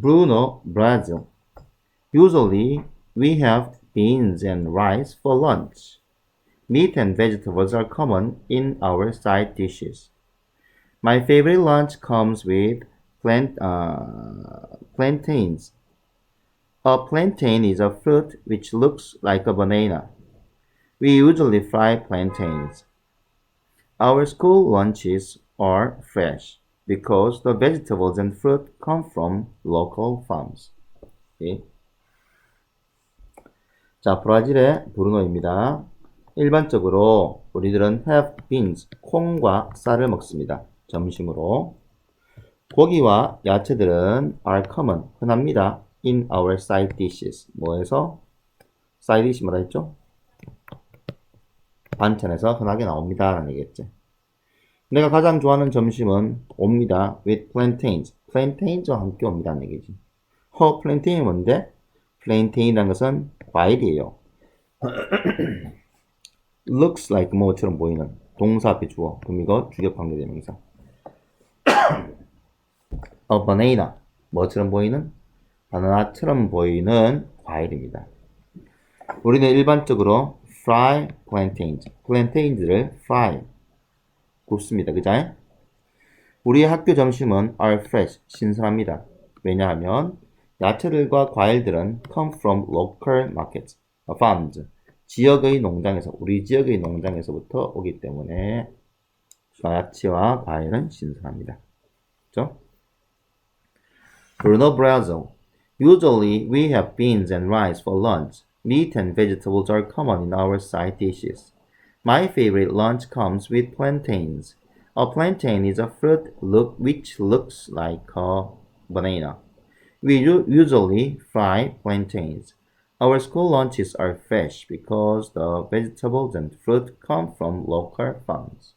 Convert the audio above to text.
Bruno, Brazil. Usually, we have beans and rice for lunch. Meat and vegetables are common in our side dishes. My favorite lunch comes with plant, uh, plantains. A plantain is a fruit which looks like a banana. We usually fry plantains. Our school lunches are fresh because the vegetables and fruit come from local farms. 오케이. 자, 브라질의 브루노입니다. 일반적으로 우리들은 have beans, 콩과 쌀을 먹습니다. 점심으로. 고기와 야채들은 are common, 흔합니다. in our side dishes. 뭐에서? side dish 뭐라 했죠? 반찬에서 흔하게 나옵니다. 라는 얘기겠지. 내가 가장 좋아하는 점심은 옵니다. with plantains. plantains와 함께 옵니다. 라는 얘기지. 허, plantain이 뭔데? plantain이라는 것은 과일이에요. looks like 뭐처럼 보이는 동사 앞에 주어. 그럼 이거 주격 관계대명사. a banana. 뭐처럼 보이는? 바나나처럼 보이는 과일입니다. 우리는 일반적으로 fry plantains, plantains를 fry, 굽습니다. 그죠? 우리의 학교 점심은 are fresh, 신선합니다. 왜냐하면 야채들과 과일들은 come from local markets, farms, 지역의 농장에서, 우리 지역의 농장에서부터 오기 때문에 야채와 과일은 신선합니다. 그죠? Bruno Brazil. Usually, we have beans and rice for lunch. Meat and vegetables are common in our side dishes. My favorite lunch comes with plantains. A plantain is a fruit look, which looks like a banana. We usually fry plantains. Our school lunches are fresh because the vegetables and fruit come from local farms.